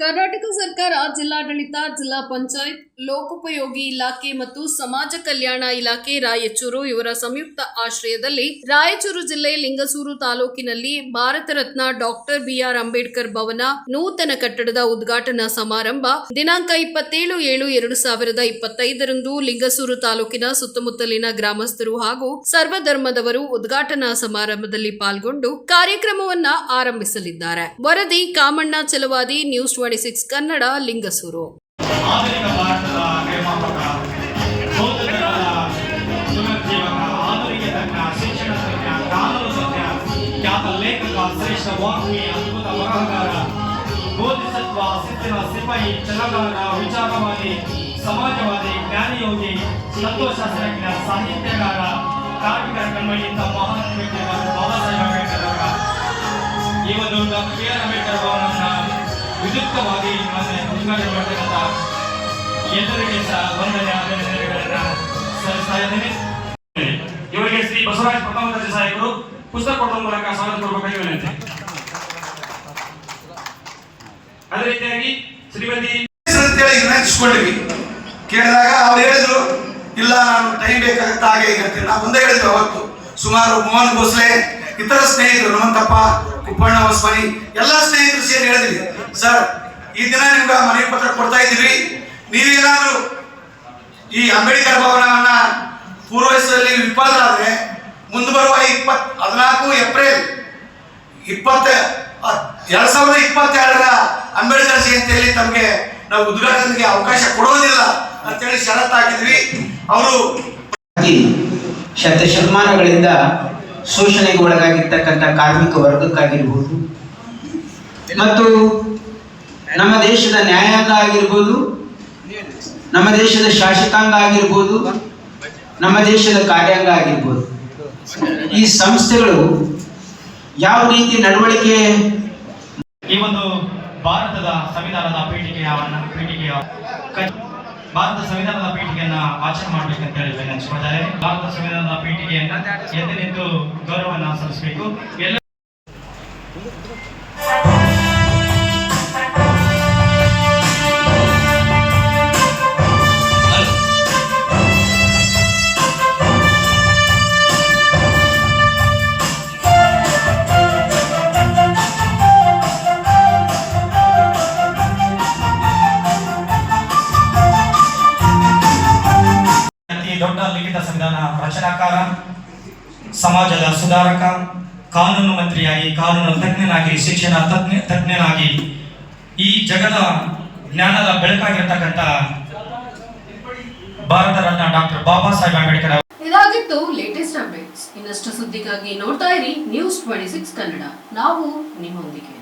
ಕರ್ನಾಟಕ ಸರ್ಕಾರ, ಜಿಲ್ಲಾಡಳಿತ, ಜಿಲ್ಲಾ ಪಂಚಾಯತ್, ಲೋಕೋಪಯೋಗಿ ಇಲಾಖೆ ಮತ್ತು ಸಮಾಜ ಕಲ್ಯಾಣ ಇಲಾಖೆ, ರಾಯಚೂರು ಇವರ ಸಂಯುಕ್ತ ಆಶ್ರಯದಲ್ಲಿ ರಾಯಚೂರು ಜಿಲ್ಲೆ ಲಿಂಗಸೂರು ತಾಲೂಕಿನಲ್ಲಿ Bharat Ratna doctor B R Ambedkar Bhavan ನೂತನ ಕಟ್ಟಡದ ಉದ್ಘಾಟನಾ ಸಮಾರಂಭ ದಿನಾಂಕ ಇಪ್ಪತ್ತೇಳು ಏಳು ಎರಡು ಸಾವಿರದ ಇಪ್ಪತ್ತೈದರಂದು ಲಿಂಗಸೂರು ತಾಲೂಕಿನ ಸುತ್ತಮುತ್ತಲಿನ ಗ್ರಾಮಸ್ಥರು ಹಾಗೂ ಸರ್ವಧರ್ಮದವರು ಉದ್ಘಾಟನಾ ಸಮಾರಂಭದಲ್ಲಿ ಪಾಲ್ಗೊಂಡು ಕಾರ್ಯಕ್ರಮವನ್ನ ಆರಂಭಿಸಲಿದ್ದಾರೆ. ವರದಿ Kamanna Chalavadi, news twenty six Kannada Lingsugur ಸಿಪಾಯಿ ಛಲಗಾರ ವಿಚಾರವಾದಿ, ಸಮಾಜವಾದಿ, ಜ್ಞಾನಯೋಗಿ ತತ್ವಶಾಸ್ತ್ರಜ್ಞ ಸಾಹಿತ್ಯಗಾರ ಕಾರ್ಮಿಕರ ಕಣ್ಮಣಿಯಿಂದ ಮಹಾನ್ ವ್ಯಕ್ತಿ ಡಾಕ್ಟರ್ ಬಾಬಾ ಸಾಹೇಬ್ ಅಂಬೇಡ್ಕರ್ ಅವರ. ಒಂದು ಡಾಕ್ಟರ್ ಬಿ ಆರ್ ಅಂಬೇಡ್ಕರ್ ಭವನನ್ನ ವಿದ್ಯುಕ್ತವಾಗಿ ಸಹ ವಂದನೆ ಸಲ್ಲಿಸ್ತಾ ಇದ್ದೇನೆ ಇವರಿಗೆ ಶ್ರೀ ಬಸವರಾಜ್ ಪ್ರಥಮ ದರ್ಜೆ ಸಾಹೇಬರು ಪುಸ್ತಕ ಕೊಡುವ ಮೂಲಕ ಸ್ವಾಗತ ಕೊಡಬೇಕಾಗಿ ಅದೇ ರೀತಿಯಾಗಿ ಶ್ರೀಮತಿ ಅಂತೇಳಿ ಕೇಳಿದಾಗ ಅವ್ರು ಹೇಳಿದ್ರು, ಇಲ್ಲ, ನಾನು ಟೈಮ್ ಬೇಕಾಗುತ್ತೆ ಹಾಗೆ ಈಗ ನಾವು ಒಂದೇ ಹೇಳಿದ್ವಿ ಅವತ್ತು. ಸುಮಾರು ಮೋಹನ್ ಭೋಸ್ಲೆ, ಇತರ ಸ್ನೇಹಿತರು ಹನುಮಂತಪ್ಪ ಕುಪ್ಪಣ್ಣ ಹೊಸ್ಮನಿ ಎಲ್ಲ ಸ್ನೇಹಿತರು ಸೇರಿ ಹೇಳಿದ್ವಿ ಸರ್, ಈ ದಿನ ನಿಮ್ಗೆ ಮನೆ ಪತ್ರ ಕೊಡ್ತಾ ಇದ್ದೀವಿ. ನೀವೇನಾದ್ರೂ ಈ ಅಂಬೇಡ್ಕರ್ ಭವನವನ್ನ ಪೂರ್ವಹಿಸುವಲ್ಲಿ ವಿಫಲರಾದ್ರೆ ಮುಂದೆ ಬರುವ ಇಪ್ಪತ್, ಹದಿನಾಲ್ಕು ಏಪ್ರಿಲ್ ಇಪ್ಪತ್ತ ಎರಡ್ ಸಾವಿರದ ಇಪ್ಪತ್ತೆರಡರ ಅಂಬೇಡ್ಕರ್ ಜಯಂತಿಯಲ್ಲಿ ತಮಗೆ ನಾವು ಉದ್ಘಾಟನೆಗೆ ಅವಕಾಶ ಕೊಡೋದಿಲ್ಲ ಅಂತೇಳಿ ಷರತ್ತು ಹಾಕಿದ್ವಿ. ಅವರು ಶತಶತಮಾನಗಳಿಂದ ಶೋಷಣೆಗೆ ಒಳಗಾಗಿರ್ತಕ್ಕಂಥ ಕಾರ್ಮಿಕ ವರ್ಗಕ್ಕಾಗಿರ್ಬೋದು. ಮತ್ತು ನಮ್ಮ ದೇಶದ ನ್ಯಾಯಾಂಗ ಆಗಿರ್ಬೋದು, ನಮ್ಮ ದೇಶದ ಶಾಸಕಾಂಗ ಆಗಿರ್ಬೋದು, ನಮ್ಮ ದೇಶದ ಕಾರ್ಯಾಂಗ ಆಗಿರ್ಬೋದು. ಈ ಸಂಸ್ಥೆಗಳು ಯಾವ ರೀತಿ ನಡವಳಿಕೆ ಈ ಒಂದು ಭಾರತದ ಸಂವಿಧಾನದ ಪೀಠಿಕೆಯ ಪೀಠಿಕೆಯ ಭಾರತ ಸಂವಿಧಾನದ ಪೀಠಿಕೆಯನ್ನ ವಾಚನ ಮಾಡ್ಬೇಕಂತ ಹೇಳಿ ವಿನಂತಿಸ್ಕೊಳ್ತಾರೆ ಭಾರತ ಸಂವಿಧಾನದ ಪೀಠಿಕೆಯನ್ನ ಎದ್ದು ನಿಂತು ಗೌರವವನ್ನು ಸಲ್ಲಿಸಬೇಕು. ಎಲ್ಲ ಲಿಖಿತ ಸಂವಿಧಾನ ರಚನಾಕಾರ ಸಮಾಜದ ಸುಧಾರಕ, ಕಾನೂನು ಮಂತ್ರಿಯಾಗಿ, ಕಾನೂನು ತಜ್ಞನಾಗಿ, ಶಿಕ್ಷಣ ತಜ್ಞ ತಜ್ಞನಾಗಿ ಈ ಜಗದ ಜ್ಞಾನದ ಬೆಳಕಾಗಿರ್ತಕ್ಕಂಥ ಭಾರತ ರತ್ನ ಡಾಕ್ಟರ್ ಬಾಬಾ ಸಾಹೇಬ್ ಅಂಬೇಡ್ಕರ್ ಇದಾಗಿತ್ತು ಲೇಟೆಸ್ಟ್ ಅಪ್ಡೇಟ್ಸ್ ಇನ್ನಷ್ಟು ಸುದ್ದಿಗಾಗಿ ನೋಡ್ತಾ ಇರಿ ನ್ಯೂಸ್ ಟ್ವೆಂಟಿ ಸಿಕ್ಸ್ ಕನ್ನಡ. ನಾವು ನಿಮ್ಮೊಂದಿಗೆ.